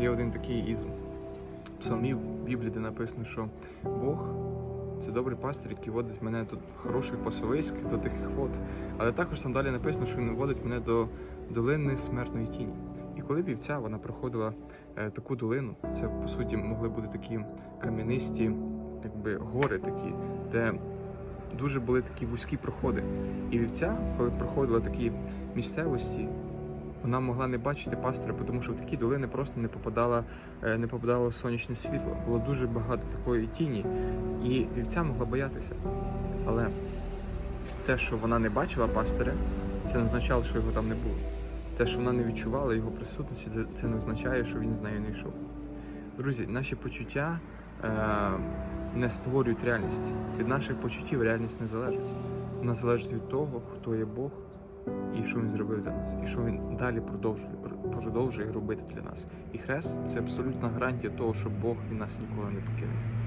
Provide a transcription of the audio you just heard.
Є один такий із псалмів Біблії, де написано, що Бог це добрий пастир, який водить мене до хороших пасовиськ, до тихих вод. Але також там далі написано, що він водить мене до долини смертної тіні. І коли вівця вона проходила е, таку долину, це по суті могли бути такі кам'янисті, якби гори такі, де дуже були такі вузькі проходи. І вівця, коли проходила такі місцевості, вона могла не бачити пастора, тому що в такі долини просто не попадало, е, не попадало сонячне світло. Було дуже багато такої тіні, і вівця могла боятися. Але те, що вона не бачила пастиря, це не означало, що його там не було. Те, що вона не відчувала його присутності, це, не означає, що він з нею не йшов. Друзі, наші почуття е, не створюють реальність. Від наших почуттів реальність не залежить. Вона залежить від того, хто є Бог і що він зробив для нас, і що він далі продовжує, продовжує робити для нас. І хрест це абсолютна гарантія того, що Бог він нас ніколи не покине.